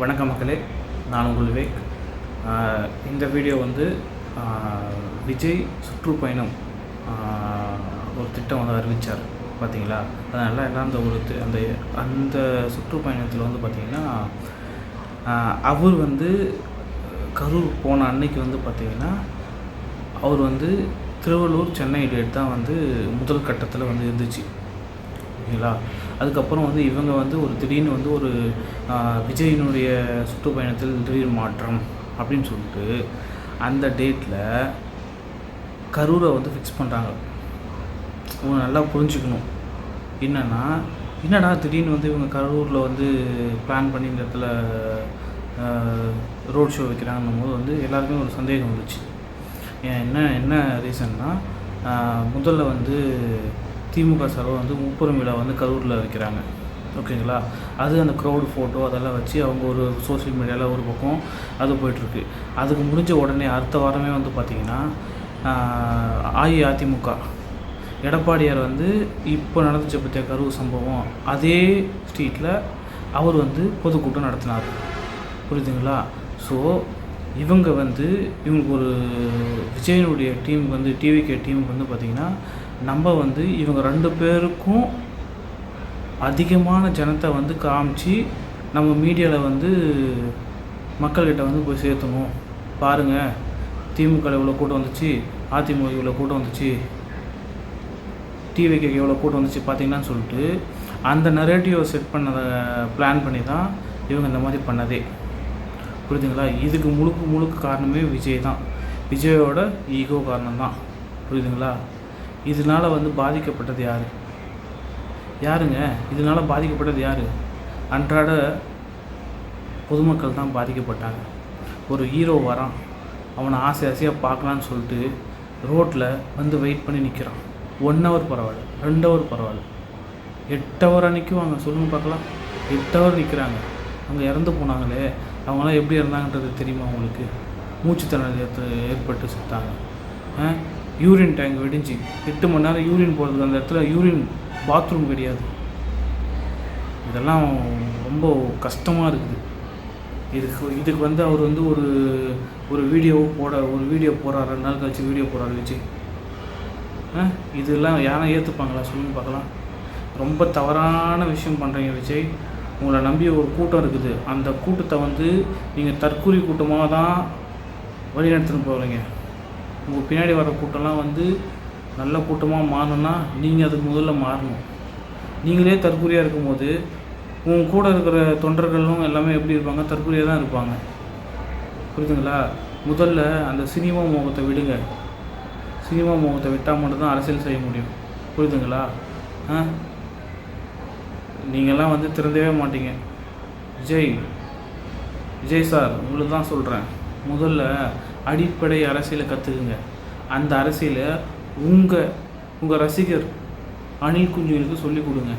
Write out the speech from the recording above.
வணக்க மக்களே நான் உங்கள் விவேக். இந்த வீடியோ வந்து விஜய் சுற்றுப்பயணம் ஒரு திட்டம் வந்து அறிவித்தார் பார்த்தீங்களா அதனால் எல்லாம் அந்த ஒரு அந்த அந்த சுற்றுப்பயணத்தில் வந்து பார்த்திங்கன்னா அவர் வந்து கரூர் போன அன்னைக்கு வந்து பார்த்திங்கன்னா அவர் வந்து திருவள்ளூர் சென்னை டேட் தான் வந்து முதல் கட்டத்தில் வந்து இருந்துச்சு. ஓகேங்களா? அதுக்கப்புறம் வந்து இவங்க வந்து ஒரு திடீர்னு வந்து ஒரு விஜயினுடைய சுற்றுப்பயணத்தில் திடீர் மாற்றம் அப்படின்னு சொல்லிட்டு அந்த டேட்டில் கரூரை வந்து ஃபிக்ஸ் பண்ணுறாங்க இவங்க நல்லா புரிஞ்சுக்கணும். என்னென்னா என்னடா திடீர்னு வந்து இவங்க கரூரில் வந்து பிளான் பண்ணி இந்த இடத்துல ரோட் ஷோ வைக்கிறாங்கன்னும் போது வந்து எல்லாருக்குமே ஒரு சந்தேகம் வந்துச்சு. என்ன என்ன ரீசன்னா முதல்ல வந்து திமுக சார்பாக வந்து முப்புறம் விழா வந்து கரூரில் வைக்கிறாங்க. ஓகேங்களா? அது அந்த க்ரௌடு ஃபோட்டோ அதெல்லாம் வச்சு அவங்க ஒரு சோஷியல் மீடியாவில் ஒரு பக்கம் அது போயிட்டுருக்கு. அதுக்கு முடிஞ்ச உடனே அடுத்த வாரமே வந்து பார்த்திங்கன்னா அஇஅதிமுக. எடப்பாடியார் வந்து இப்போ நடந்துச்ச பற்றிய கரூர் சம்பவம்? அதே ஸ்ட்ரீட்டில் அவர் வந்து பொதுக்கூட்டம் நடத்தினார். புரியுதுங்களா? ஸோ இவங்க வந்து இவங்களுக்கு ஒரு விஜயனுடைய டீம் வந்து டிவிகே டீமுக்கு வந்து பார்த்திங்கன்னா நம்ம வந்து இவங்க ரெண்டு பேருக்கும் அதிகமான ஜனத்தை வந்து காமிச்சு நம்ம மீடியாவில் வந்து மக்கள்கிட்ட வந்து போய் சேர்த்தணும். பாருங்கள் திமுக இவ்வளோ கூட்டம் வந்துச்சு அதிமுக இவ்வளோ கூட்டம் வந்துச்சு டிவிக்கு எவ்வளோ கூட்டம் வந்துச்சு பார்த்தீங்கன்னு சொல்லிட்டு அந்த நரேட்டிவை செட் பண்ணதை பிளான் பண்ணி தான் இவங்க இந்த மாதிரி பண்ணதே. புரியுதுங்களா? இதுக்கு முழுக்க முழுக்க காரணமே விஜய் தான். விஜயோட ஈகோ காரணம் தான் புரியுதுங்களா? இதனால் வந்து பாதிக்கப்பட்டது யார்? யாருங்க? இதனால் பாதிக்கப்பட்டது யார்? அன்றாட பொதுமக்கள் தான் பாதிக்கப்பட்டாங்க. ஒரு ஹீரோ வரான். அவனை ஆசை ஆசையாக பார்க்கலான்னு சொல்லிட்டு ரோட்டில் வந்து வெயிட் பண்ணி நிற்கிறான் ஒன் ஹவர் பரவாயில்ல. ரெண்டு ஹவர் பரவாயில்ல. எட்டு ஹவராக நிற்குவாங்க சொல்லுங்கள் பார்க்கலாம். எட்டு ஹவர் நிற்கிறாங்க அங்கே இறந்து போனாங்களே அவங்களாம் எப்படி இருந்தாங்கன்றது தெரியுமா உங்களுக்கு? மூச்சு திணறல் ஏற்பட்டு செத்தாங்க. ஆ? யூரின் டேங்க் வெடிஞ்சு எட்டு மணி நேரம் யூரின் போகிறதுக்கு அந்த இடத்துல யூரின் பாத்ரூம் கிடையாது. இதெல்லாம் ரொம்ப கஷ்டமாக இருக்குது. இதுக்கு இதுக்கு வந்து அவர் வந்து ஒரு ஒரு வீடியோ போட ஒரு வீடியோ போகிறார் ரெண்டு நாள் கழிச்சு வீடியோ போடுறாரு வச்சு இதெல்லாம் யாரும் ஏற்றுப்பாங்களா சொல்லுங்க பார்க்கலாம். ரொம்ப தவறான விஷயம் பண்ணுறீங்க விஜய். உங்களை நம்பி ஒரு கூட்டம் இருக்குது. அந்த கூட்டத்தை வந்து நீங்கள் தற்கூரி கூட்டமாக தான் வழிநடத்தின்னு போகிறீங்க உங்கள் பின்னாடி வர கூட்டம்லாம் வந்து நல்ல கூட்டமாக மாறணும்னா நீங்கள் அதுக்கு முதல்ல மாறணும். நீங்களே தற்கூரியாக இருக்கும்போது உங்கள் கூட இருக்கிற தொண்டர்களும் எல்லாமே எப்படி இருப்பாங்க? தற்கூரியாக தான் இருப்பாங்க. புரியுதுங்களா? முதல்ல அந்த சினிமா முகத்தை விடுங்க. சினிமா முகத்தை விட்டால் மட்டும்தான் அரசியல் செய்ய முடியும். புரியுதுங்களா? ஆ? நீங்கள்லாம் வந்து திறந்தவே மாட்டீங்க. விஜய் விஜய் சார் உங்களுக்கு தான் சொல்கிறேன் முதல்ல அடிப்படை அரசியலை கற்றுக்குங்க அந்த அரசியலை உங்கள் உங்கள் ரசிகர் அணில் குஞ்சுகளுக்கு சொல்லிக் கொடுங்க.